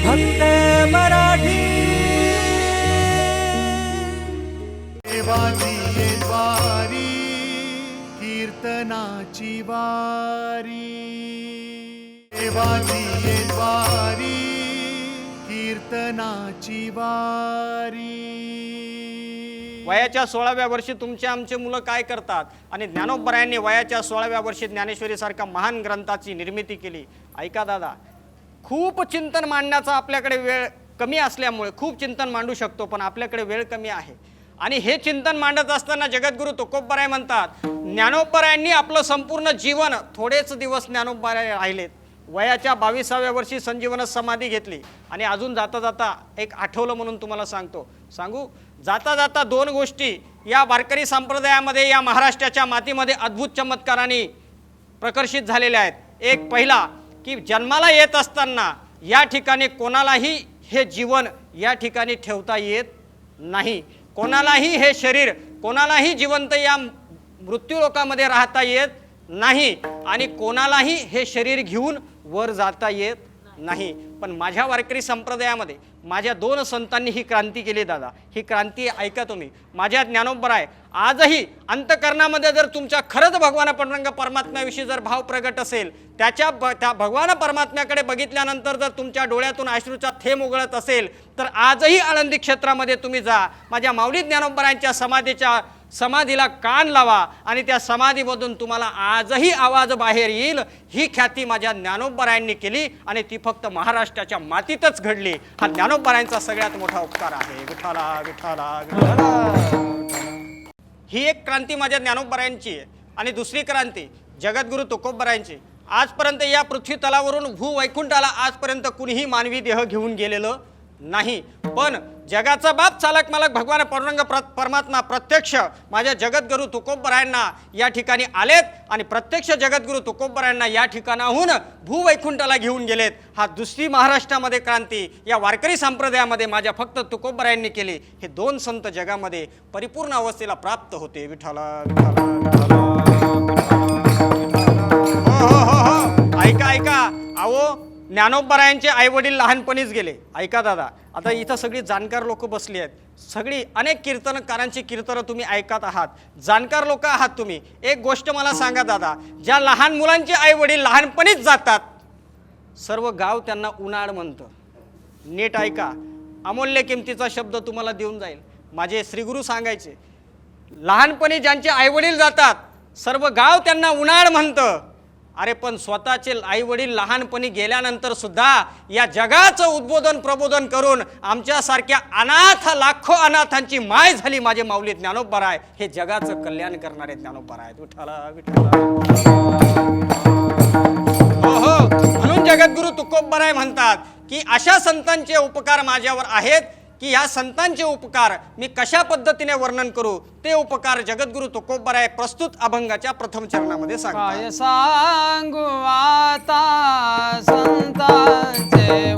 फक्त मराठी. देवाची वारी कीर्तनाची वारी. देवाची वारी कीर्तनाची वारी. वयाच्या सोळाव्या वर्षी तुमचे आमचे मुलं काय करतात? आणि ज्ञानोबरायांनी वयाच्या सोळाव्या वर्षी ज्ञानेश्वरीसारख्या महान ग्रंथाची निर्मिती केली. ऐका दादा खूप चिंतन मांडण्याचा आपल्याकडे वेळ कमी असल्यामुळे खूप चिंतन मांडू शकतो पण आपल्याकडे वेळ कमी आहे. आणि हे चिंतन मांडत असताना जगद्गुरू तुकोबराय म्हणतात ज्ञानोपरायांनी आपलं संपूर्ण जीवन थोडेच दिवस ज्ञानोपराय राहिलेत. वयाच्या बावीसाव्या वर्षी संजीवन समाधी घेतली आणि अजून जाता जाता एक आठवलं म्हणून तुम्हाला सांगतो. सांगू? जाता जाता दोन गोष्टी या वारकरी संप्रदायामध्ये या महाराष्ट्राच्या मातीमध्ये अद्भुत चमत्काराने प्रकर्षित झालेल्या आहेत. एक पहिला की जन्माला येत असताना या ठिकाणी कोणालाही हे जीवन या ठिकाणी ठेवता येत नाही. कोणालाही हे शरीर कोणालाही जिवंत या मृत्यूलोकामध्ये राहता येत नाही आणि कोणालाही हे शरीर घेऊन वर जाता येत नाही पण माझ्या वारकरी संप्रदायामध्ये माझ्या दोन संतांनी ही क्रांती केली दादा. ही क्रांती ऐका तुम्ही. माझ्या ज्ञानोबर आहे. आजही अंतकरणामध्ये जर तुमच्या खरंच भगवान पांडुरंग परमात्म्याविषयी जर भाव प्रगट असेल त्याच्या ब त्या भगवान परमात्म्याकडे बघितल्यानंतर जर तुमच्या डोळ्यातून आश्रूचा थेंब उगळत असेल तर आजही आळंदी क्षेत्रामध्ये तुम्ही जा. माझ्या माऊली ज्ञानोबरांच्या समाधीच्या समाधीला कान लावा आणि त्या समाधीमधून तुम्हाला आजही आवाज बाहेर येईल. ही ख्याती माझ्या ज्ञानोबरायांनी केली आणि ती फक्त महाराष्ट्राच्या मातीतच घडली. हा ज्ञानोबरायांचा सगळ्यात मोठा उपकार आहे. विठाला विठाला विठाला ही एक क्रांती माझ्या ज्ञानोबरायांची आहे. आणि दुसरी क्रांती जगद्गुरू तुकोबरायांची आजपर्यंत या पृथ्वी तलावरून आजपर्यंत कुणीही मानवी देह घेऊन गेलेलं नाही. पण जगाचा बाप चालक मालक भगवान पांडुरंग प्र परमात्मा प्रत्यक्ष माझ्या जगद्गुरू तुकोबरायांना या ठिकाणी आलेत आणि प्रत्यक्ष जगद्गुरू तुकोबरायांना या ठिकाणाहून भूवैकुंठाला घेऊन गेलेत. हा दुसरी महाराष्ट्रामध्ये क्रांती या वारकरी संप्रदायामध्ये माझ्या फक्त तुकोबरायांनी केली. हे दोन संत जगामध्ये परिपूर्ण अवस्थेला प्राप्त होते. विठाला विठाला हो हो हो हो. ऐका ऐका. अहो ज्ञानोबरायांचे आई वडील लहानपणीच गेले. ऐका दादा आता इथं सगळी जाणकार लोक बसली आहेत. सगळी अनेक कीर्तनकारांची कीर्तनं तुम्ही ऐकत आहात. जाणकार लोक आहात तुम्ही. एक गोष्ट मला सांगा दादा ज्या लहान मुलांचे आई वडील लहानपणीच जातात सर्व गाव त्यांना उन्हाळ म्हणतं. नीट ऐका. अमूल्य किमतीचा शब्द तुम्हाला देऊन जाईल. माझे श्रीगुरू सांगायचे लहानपणी ज्यांचे आईवडील जातात सर्व गाव त्यांना उन्हाळ म्हणतं. अरे पण स्वतःचे आईवडील लहानपणी गेल्यानंतर सुद्धा या जगाचं उद्बोधन प्रबोधन करून आमच्यासारख्या अनाथ लाखो अनाथांची माय झाली माझे माऊली ज्ञानोबराय हे जगाचं कल्याण करणारे ज्ञानोबराय विठाला विठाला हो हो म्हणून जगद्गुरु तुकोबराय म्हणतात की अशा संतांचे उपकार माझ्यावर आहेत की ह्या संतांचे उपकार मी कशा पद्धतीने वर्णन करू? ते उपकार जगद्गुरु तुकोबराय प्रस्तुत अभंगाच्या प्रथम चरणामध्ये सांगतात. सांगू आता संतांचे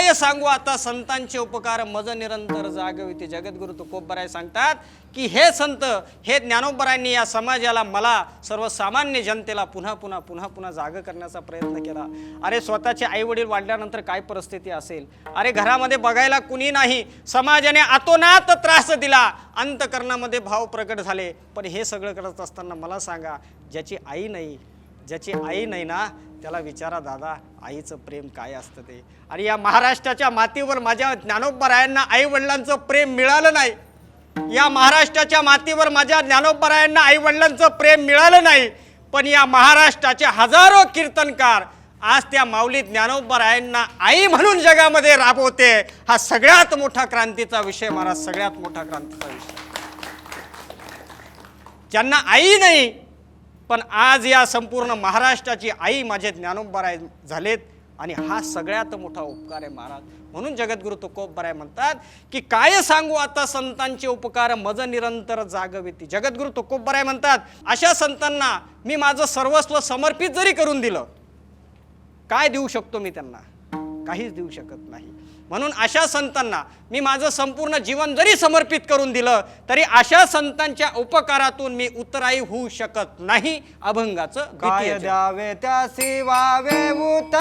काय सांगू आता? संतांचे उपकार मज निरंतर जागविते जगद्गुरु तुकोबराय सांगतात की हे संत हे ज्ञानोबरायांनी या समाजाला मला सर्वसामान्य जनतेला पुन्हा पुन्हा पुन्हा पुन्हा जाग करण्याचा प्रयत्न केला. अरे स्वतःचे आई वडील वाढल्यानंतर काय परिस्थिती असेल? अरे घरामध्ये बघायला कुणी नाही. समाजाने आतोनात त्रास दिला. अंतकरणामध्ये भाव प्रकट झाले. पण हे सगळं करत असताना मला सांगा ज्याची आई नाही ज्याची आई नाही ना त्याला विचारा दादा आईचं प्रेम काय असतं ते? आणि या महाराष्ट्राच्या मातीवर माझ्या ज्ञानोबरायांना आई वडिलांचं प्रेम मिळालं नाही. या महाराष्ट्राच्या मातीवर माझ्या ज्ञानोबरायांना आई वडिलांचं प्रेम मिळालं नाही. पण या महाराष्ट्राचे हजारो कीर्तनकार आज त्या माऊली ज्ञानोबरायांना आई म्हणून जगामध्ये राबवते. हा सगळ्यात मोठा क्रांतीचा विषय महाराज सगळ्यात मोठा क्रांतीचा विषय. ज्यांना आई नाही पण आज या संपूर्ण महाराष्ट्राची आई माझे ज्ञानोबराय झालेत आणि हा सगळ्यात मोठा उपकार आहे महाराज. म्हणून जगद्गुरु तुकोबराय म्हणतात की काय सांगू आता संतांचे उपकार? मज निरंतर जागविती. जगद्गुरु तुकोबराय म्हणतात अशा संतांना मी माझं सर्वस्व समर्पित जरी करून दिलं काय देऊ शकतो मी त्यांना? काहीच देऊ शकत नाही. म्हणून अशा संतांना मी माझं संपूर्ण जीवन जरी समर्पित करून दिलं तरी अशा संतांच्या उपकारातून मी उत्तराई होऊ शकत नाही अभंगाचं. द्यावे त्या शिवावे उतराई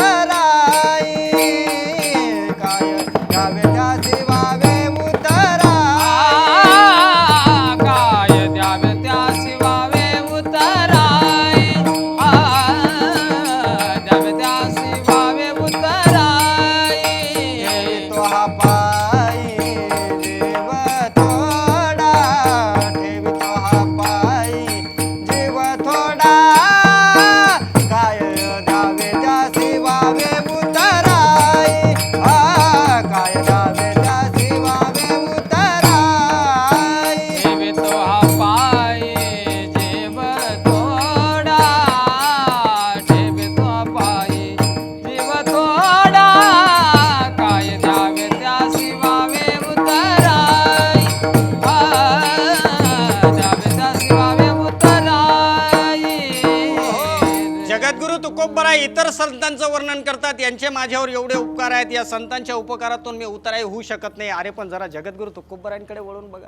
इतर संतांचं वर्णन करतात. यांचे माझ्यावर एवढे उपकार आहेत. या संतांच्या उपकारातून मी उतराई होऊ शकत नाही. अरे पण जरा जगद्गुरु तुकोबरायांकडे वळून बघा.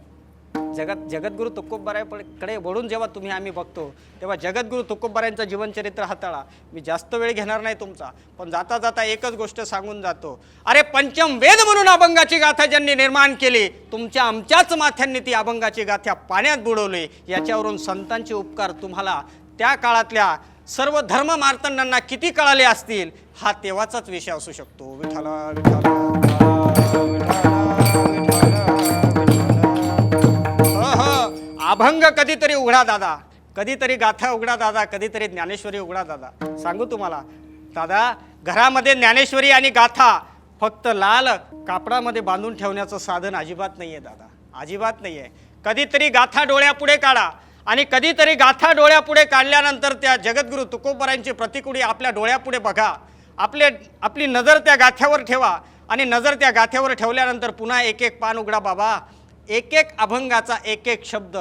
जगत जगद्गुरु तुकोबरायकडे वळून जेव्हा तुम्ही आम्ही बघतो तेव्हा जगद्गुरु तुकोबरायांचं जीवनचरित्र हाताळा. मी जास्त वेळ घेणार नाही तुमचा. पण जाता जाता एकच गोष्ट सांगून जातो. अरे पंचम वेद म्हणून अभंगाची गाथा ज्यांनी निर्माण केली तुमच्या आमच्याच माथ्यांनी ती अभंगाची गाथा पाण्यात बुडवली. याच्यावरून संतांचे उपकार तुम्हाला त्या काळातल्या सर्व धर्म मार्तंडांना किती कळाले असतील हा तेव्हाचाच विषय असू शकतो. विठाला विठाला अभंग कधीतरी उघडा दादा. कधीतरी गाथा उघडा दादा कधीतरी ज्ञानेश्वरी उघडा दादा. सांगू तुम्हाला. दादा घरामध्ये ज्ञानेश्वरी आणि गाथा फक्त लाल कापडामध्ये बांधून ठेवण्याचं साधन अजिबात नाही आहे दादा. अजिबात नाही आहे कधीतरी गाथा डोळ्यापुढे काढा. आणि कधीतरी गाथा डोळ्यापुढे काढल्यानंतर त्या जगद्गुरू तुकोबरांची प्रतिकुडी आपल्या डोळ्यापुढे बघा. आपले आपली नजर त्या गाथ्यावर ठेवा आणि नजर त्या गाथ्यावर ठेवल्यानंतर पुन्हा एक एक पान उघडा बाबा. एक एक अभंगाचा एक एक शब्द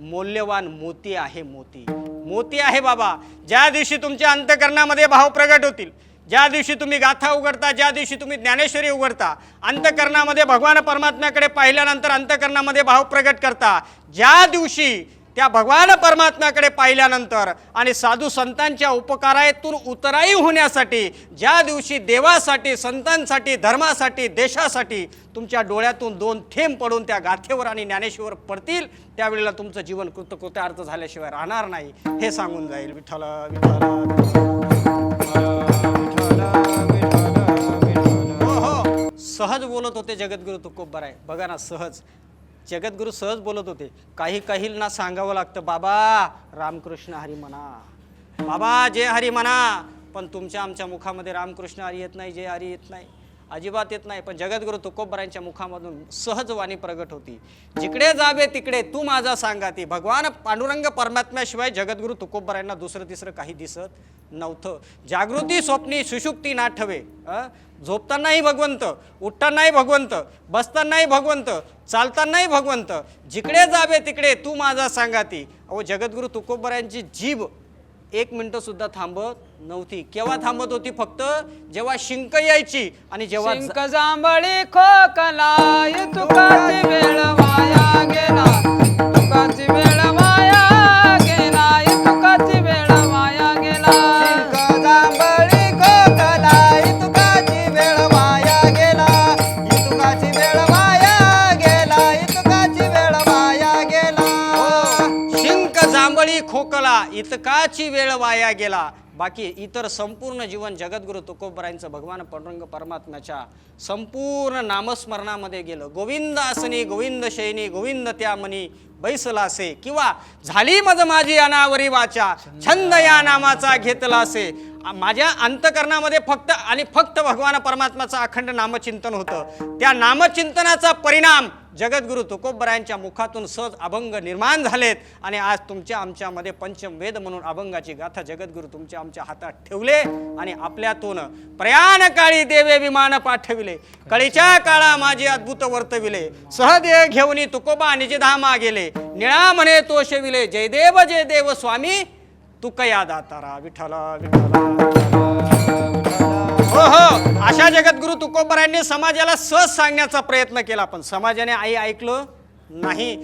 मौल्यवान मोती आहे मोती. मोती आहे बाबा. ज्या दिवशी तुमच्या अंतकरणामध्ये भाव प्रगट होतील ज्या दिवशी तुम्ही गाथा उघडता ज्या दिवशी तुम्ही ज्ञानेश्वरी उघडता अंतकरणामध्ये भगवान परमात्म्याकडे पाहिल्यानंतर अंतकरणामध्ये भाव प्रगट करता ज्या दिवशी त्या भगवान परमात्म्याकडे पाहिल्यानंतर आणि साधू संतांच्या उपकारातून उतराई होण्यासाठी ज्या दिवशी देवासाठी संतांसाठी धर्मासाठी देशासाठी तुमच्या डोळ्यातून दोन थेंब पडून त्या गाथेवर आणि ज्ञानेश्वर पडतील त्यावेळेला तुमचं जीवन कृतकृत्यार्थ झाल्याशिवाय राहणार नाही हे सांगून जाईल विठ्ठल विठ्ठल हो हो. सहज बोलत होते जगद्गुरु तुकोबराय. बघा ना सहज. जगद्गुरु सहज बोलत होते. काही काहींना सांगावं लागतं बाबा रामकृष्ण हरी म्हणा बाबा जय हरी म्हणा पण तुमच्या आमच्या मुखामध्ये रामकृष्ण हरी येत नाही जय हरी येत नाही. अजिबात येत नाही. पण जगद्गुरु तुकोबरायांच्या मुखामधून सहज वाणी प्रगट होती. जिकडे जावे तिकडे तू माझा सांगा ती. भगवान पांडुरंग परमात्म्याशिवाय जगद्गुरु तुकोबरायांना दुसरं तिसरं काही दिसत नव्हतं. जागृती स्वप्नी सुषुप्ती नाठवे. ठवे झोपतानाही भगवंत उठतानाही भगवंत बसतानाही भगवंत चालतानाही भगवंत जिकडे जावे तिकडे तू माझा सांगा ती. अहो जगद्गुरु तुकोबरायांची जीभ एक मिनिटं सुद्धा थांबत नव्हती. केव्हा थांबत होती फक्त? जेव्हा शिंक यायची आणि जेव्हा शिंक जांभळी खोकला तुकाची वेळ वाया गेला. तुकाची वेळ जांभळी इतकाची वेळ वाया गेला. बाकी इतर संपूर्ण जीवन जगद्गुरु तुकोबरायांचं भगवान पांडुरंग परमात्म्याच्या संपूर्ण नामस्मरणामध्ये गेलं. गोविंद आसनी गोविंद शैनी गोविंद त्या मनी बैसलासे. किंवा झाली मज माझी अनावरी वाचा छंद या नामाचा घेतलासे. असे माझ्या अंतकरणामध्ये फक्त आणि फक्त भगवान परमात्माचं अखंड नामचिंतन होतं. त्या नामचिंतनाचा परिणाम जगद्गुरु तुकोबरायांच्या मुखातून सहज अभंग निर्माण झालेत आणि आज तुमच्या आमच्यामध्ये पंचम वेद म्हणून अभंगाची गाथा जगद्गुरु तुमच्या आमच्या हातात ठेवले आणि आपल्यातून प्रयाण काळी देवे विमान पाठविले. कळीच्या काळा माझे अद्भुत वर्तविले. सहदेह घेऊनी तुकोबा निजधामा गेले निळा म्हणे तो शेविले. जयदेव जयदेव स्वामी. तुकया दातारा? विठ्ठला विठ्ठला हो हो अशा जगद्गुरु तुकोबरांनी समाजाला सहज सांगण्याचा प्रयत्न केला पण समाजाने आई ऐकलं नाही.